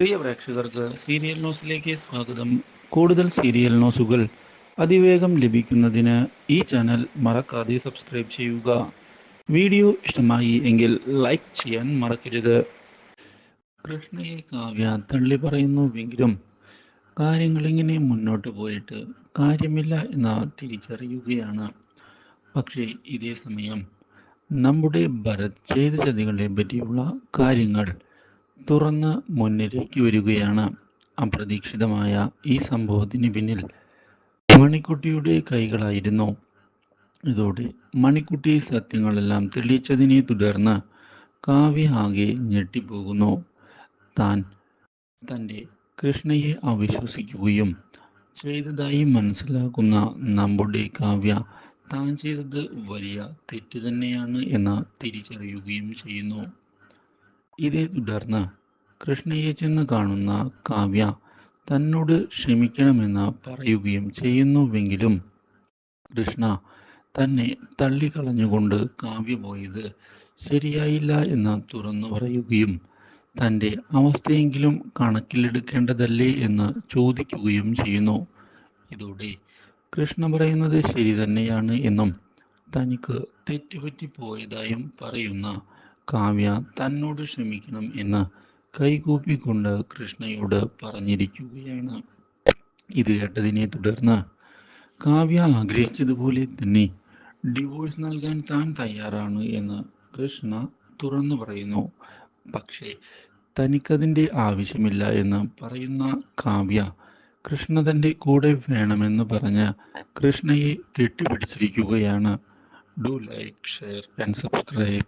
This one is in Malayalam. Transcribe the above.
പ്രിയ പ്രേക്ഷകർക്ക് സീരിയൽ ന്യൂസിലേക്ക് സ്വാഗതം. കൂടുതൽ സീരിയൽ ന്യൂസുകൾ അതിവേഗം ലഭിക്കുന്നതിന് ഈ ചാനൽ മറക്കാതെ സബ്സ്ക്രൈബ് ചെയ്യുക. വീഡിയോ ഇഷ്ടമായി എങ്കിൽ ലൈക്ക് ചെയ്യാൻ മറക്കരുത്. കൃഷ്ണയെ കാവ്യ തള്ളി പറയുന്നുവെങ്കിലും കാര്യങ്ങളിങ്ങനെ മുന്നോട്ട് പോയിട്ട് കാര്യമില്ല എന്ന തിരിച്ചറിയുകയാണ്. പക്ഷേ ഇതേ സമയം നമ്മുടെ ഭരത് ചെയ്ത ചതികളെ പറ്റിയുള്ള കാര്യങ്ങൾ തുറന്ന് മുന്നിലേക്ക് വരികയാണ് അപ്രതീക്ഷിതമായ ഈ സംഭവത്തിന് പിന്നിൽ മണിക്കുട്ടിയുടെ കൈകളായിരുന്നു. ഇതോടെ മണിക്കുട്ടി സത്യങ്ങളെല്ലാം തെളിയിച്ചതിനെ തുടർന്ന് കാവ്യ ആകെ ഞെട്ടിപ്പോകുന്നു. താൻ തന്റെ കൃഷ്ണയെ അവിശ്വസിക്കുകയും ചെയ്തതായി മനസ്സിലാക്കുന്ന നമ്മുടെ കാവ്യ താൻ ചെയ്തത് വലിയ തെറ്റ് തന്നെയാണ് എന്ന് തിരിച്ചറിയുകയും ചെയ്യുന്നു. ഇതേ തുടർന്ന് കൃഷ്ണയെ ചെന്ന് കാണുന്ന കാവ്യ തന്നോട് ക്ഷമിക്കണമെന്ന് പറയുകയും ചെയ്യുന്നുവെങ്കിലും കൃഷ്ണ തന്നെ തള്ളിക്കളഞ്ഞുകൊണ്ട് കാവ്യ പോയത് ശരിയായില്ല എന്ന് തുറന്നു പറയുകയും തന്റെ അവസ്ഥയെങ്കിലും കണക്കിലെടുക്കേണ്ടതല്ലേ എന്ന് ചോദിക്കുകയും ചെയ്യുന്നു. ഇതോടെ കൃഷ്ണ പറയുന്നത് ശരി തന്നെയാണ് എന്നും തനിക്ക് തെറ്റുപറ്റി പോയതായും പറയുന്ന കാവ്യ തന്നോട് ക്ഷമിക്കണം എന്ന് കൈകൂപ്പിക്കൊണ്ട് കൃഷ്ണയോട് പറഞ്ഞിരിക്കുകയാണ്. ഇത് കേട്ടതിനെ തുടർന്ന് കാവ്യ ആഗ്രഹിച്ചതുപോലെ തന്നെ ഡിവോഴ്സ് നൽകാൻ താൻ തയ്യാറാണ് എന്ന് കൃഷ്ണ തുറന്നു പറയുന്നു. പക്ഷേ തനിക്കതിന്റെ ആവശ്യമില്ല എന്ന് പറയുന്ന കാവ്യ കൃഷ്ണ തന്റെ കൂടെ വേണമെന്ന് പറഞ്ഞ് കൃഷ്ണയെ കെട്ടിപ്പിടിച്ചിരിക്കുകയാണ്. Do like share and subscribe